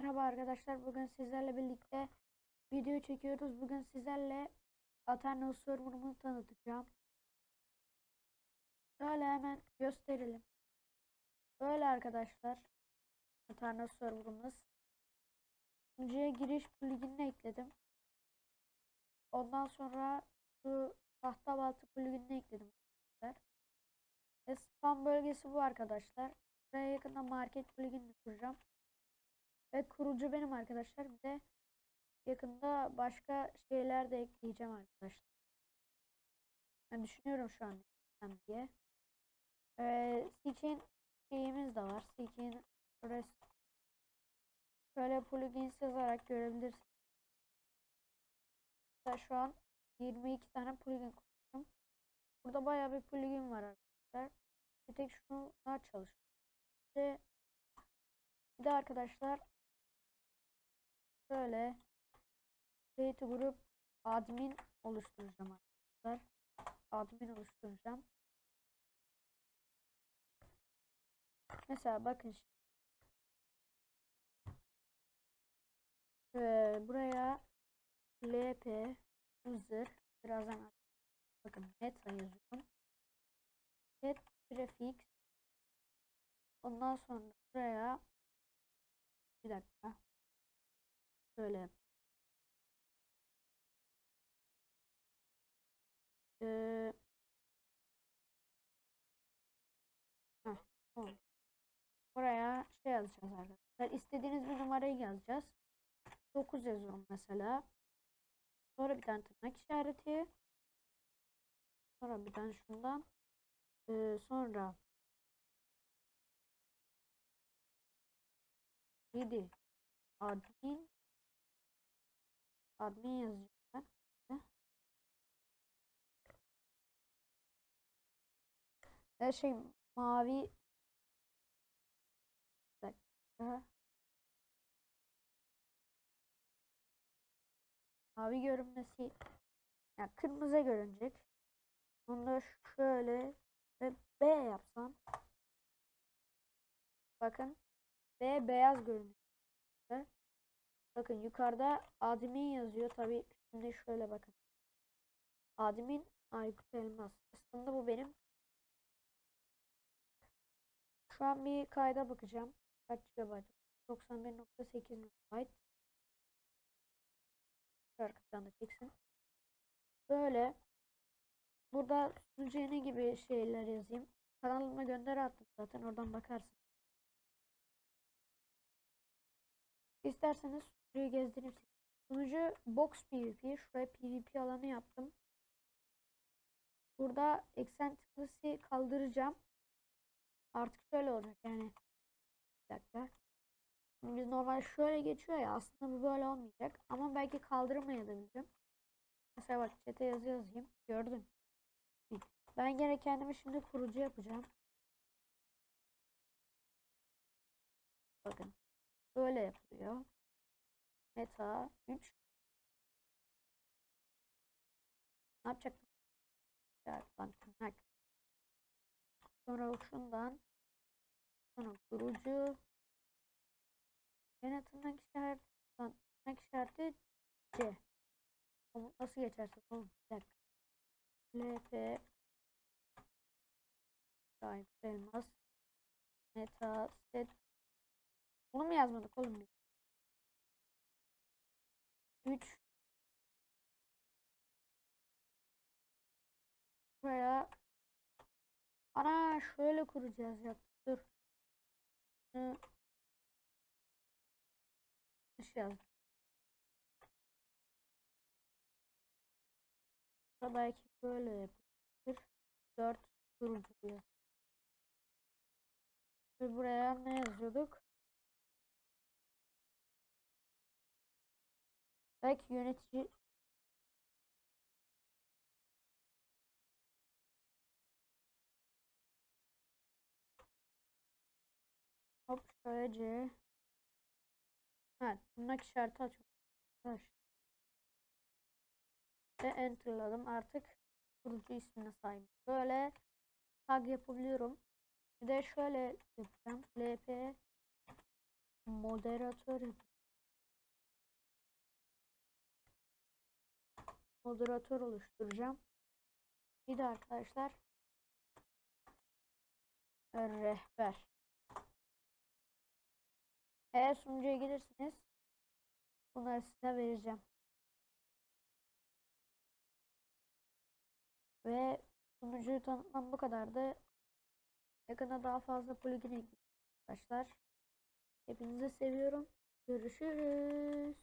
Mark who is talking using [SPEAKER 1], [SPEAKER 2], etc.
[SPEAKER 1] merhaba arkadaşlar. Bugün sizlerle birlikte video çekiyoruz. Bugün sizlerle Aternos server'ımı tanıtacağım. Şöyle hemen gösterelim. Böyle arkadaşlar. Aternos server'ımız. Sunucuya giriş pluginini ekledim. Ondan sonra şu tahta baltı pluginini ekledim. arkadaşlar. Ve spam bölgesi bu arkadaşlar. Buraya yakında market pluginini kuracağım. Ve kurucu benim arkadaşlar. Bir de yakında başka şeyler de ekleyeceğim arkadaşlar. Ben düşünüyorum şu an diye. Ee, Seek'in şeyimiz de var. Seek'in rest şöyle plugins yazarak görebilirsiniz. Şu an 22 tane plugin kurdum. Burada bayağı bir plugin var arkadaşlar. Bir tek şunlar çalışıyor. Bir de, bir de arkadaşlar şöyle create grup admin oluşturacağım arkadaşlar. Admin oluşturacağım. Mesela bakın şimdi. Ee, buraya lp user birazdan bakın meta yazıyorum. Get prefix ondan sonra buraya bir dakika şöyle. Ee, heh. Buraya şey yazacağız arkadaşlar. İstediğiniz bir numarayı yazacağız. 9 yazıyorum mesela. Sonra bir tane tırnak işareti. Sonra bir tane şundan. Ee, sonra 7 admin admin yazacağım ben. Ve şey mavi. Mavi görünmesi yani kırmızı görünecek. Onu da şöyle ve B yapsam bakın B beyaz görünüyor. Bakın yukarıda admin yazıyor. Tabi şimdi şöyle bakın. Admin Aykut Elmas. Aslında bu benim. Şu an bir kayda bakacağım. Kaç GB? 91.8 MB. Arkadan da çeksin. Böyle burada sunucuya ne gibi şeyler yazayım. Kanalıma gönderi attım zaten oradan bakarsın. İsterseniz sunucuyu gezdireyim. Sunucu box PvP. Şuraya PvP alanı yaptım. Burada eccentricity kaldıracağım. Artık şöyle olacak yani. Bir dakika. Şimdi biz normal şöyle geçiyor ya aslında bu böyle olmayacak. Ama belki kaldırmayabilirim. Mesela bak chat'e yazı yazayım. Gördün. Ben gene kendimi şimdi kurucu yapacağım. Bakın. Böyle yapılıyor. Meta 3. Ne yapacaktım? Evet, ben tırnak. Sonra şundan. Sonra kurucu. Yine tırnak işareti. Tırnak işareti C. Komut nasıl geçerse oğlum. Bir dakika. LP Sahip elmas. Meta set. Bunu mu yazmadık oğlum biz? 3 Buraya Ana şöyle kuracağız ya. Dur. Hı. Dış yazdım. Belki böyle yapılır. 4 kurucu. Ve buraya ne yazıyorduk? Belki yönetici Hop şöyle C. Evet, tırnak işareti açıyorum. Ve enterladım. Artık kurucu ismine sahip. Böyle tag yapabiliyorum. Bir de şöyle yapacağım. LP moderatör yapacağım. Moderatör oluşturacağım. Bir de arkadaşlar rehber. Eğer sunucuya gelirsiniz bunları size vereceğim. Ve sunucuyu tanıtmam bu kadardı. Yakında daha fazla plugin ekleyeceğim arkadaşlar. Hepinizi seviyorum. Görüşürüz.